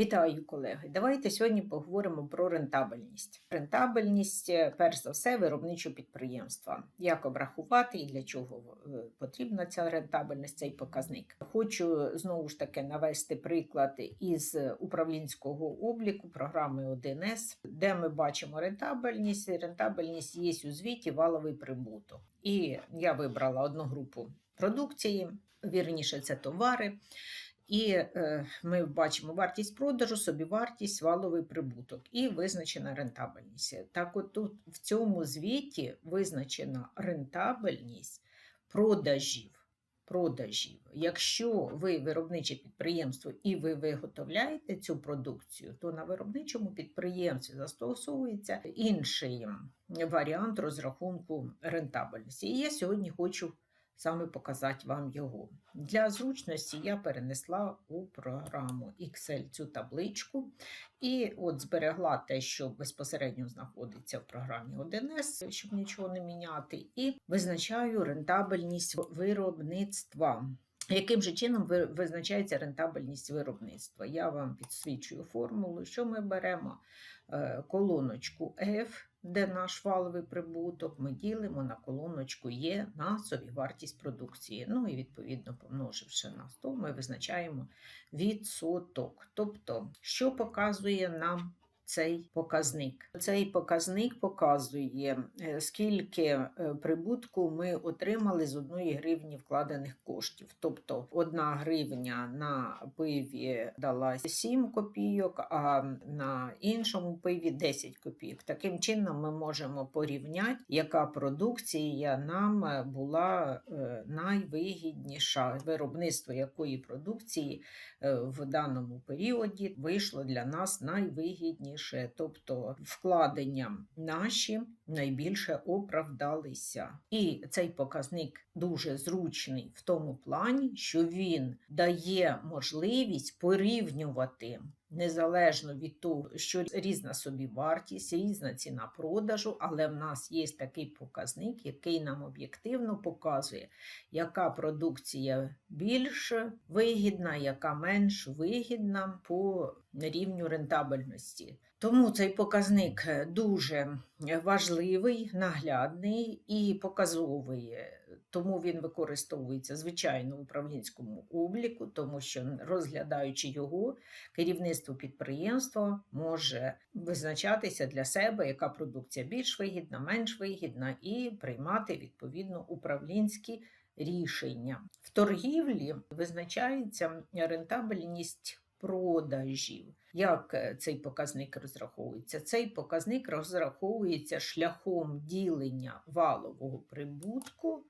Вітаю, колеги. Давайте сьогодні поговоримо про рентабельність. Рентабельність, е, перш за все, виробничого підприємства. Як обрахувати і для чого е, потрібна ця рентабельність, цей показник. Хочу знову ж таки навести приклад із управлінського обліку програми 1С, де ми бачимо рентабельність. Рентабельність є у звіті валовий прибуток. І я вибрала одну групу продукції, вірніше, це товари. І е, ми бачимо вартість продажу, собівартість, валовий прибуток і визначена рентабельність. Так, от тут в цьому звіті визначена рентабельність продажів. Продажів. Якщо ви виробниче підприємство і ви виготовляєте цю продукцію, то на виробничому підприємстві застосовується інший варіант розрахунку рентабельності. І я сьогодні хочу саме показати вам його. Для зручності я перенесла у програму Excel цю табличку і от зберегла те, що безпосередньо знаходиться в програмі 1С, щоб нічого не міняти, і визначаю рентабельність виробництва. Яким же чином визначається рентабельність виробництва? Я вам підсвічую формулу, що ми беремо е, колоночку F де наш валовий прибуток, ми ділимо на колоночку Є на собівартість продукції. Ну і відповідно, помноживши на 100, ми визначаємо відсоток. Тобто, що показує нам цей показник. Цей показник показує, е, скільки е, прибутку ми отримали з одної гривні вкладених коштів. Тобто одна гривня на пиві дала 7 копійок, а на іншому пиві 10 копійок. Таким чином ми можемо порівняти, яка продукція нам е, була найвигідніша, виробництво якої продукції в даному періоді вийшло для нас найвигідніше найбільше, тобто вкладення наші найбільше оправдалися. І цей показник дуже зручний в тому плані, що він дає можливість порівнювати. Незалежно від того, що різна собі вартість, різна ціна продажу, але в нас є такий показник, який нам об'єктивно показує, яка продукція більш вигідна, яка менш вигідна по рівню рентабельності. Тому цей показник е, дуже важливий, наглядний і показовий. Тому він використовується звичайно в управлінському обліку, тому що розглядаючи його, керівництво підприємства може визначатися для себе, яка продукція більш вигідна, менш вигідна, і приймати відповідно управлінські рішення. В торгівлі визначається рентабельність продажів. Як е, цей показник розраховується? Цей показник розраховується шляхом ділення валового прибутку.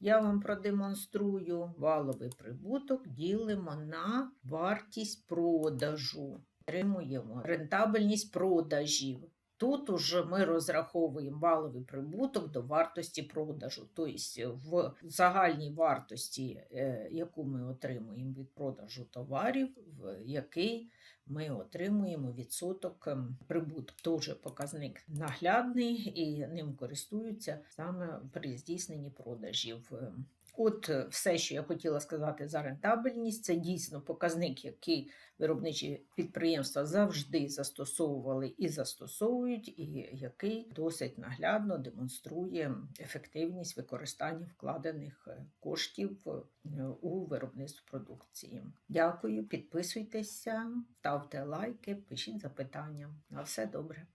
Я вам продемонструю валовий прибуток, ділимо на вартість продажу. Отримуємо рентабельність продажів. Тут уже ми розраховуємо валовий прибуток до вартості продажу, тобто в загальній вартості, е, яку ми отримуємо від продажу товарів, в який ми отримуємо відсоток ем, прибутку. Теж показник наглядний і ним користуються саме при здійсненні продажів. От е, все, що я хотіла сказати за рентабельність, це дійсно показник, який виробничі підприємства завжди застосовували і застосовують, і який досить наглядно демонструє ефективність використання вкладених е, коштів е, у виробництво продукції. Дякую, підписуйтеся, ставте лайки, пишіть запитання. На все добре.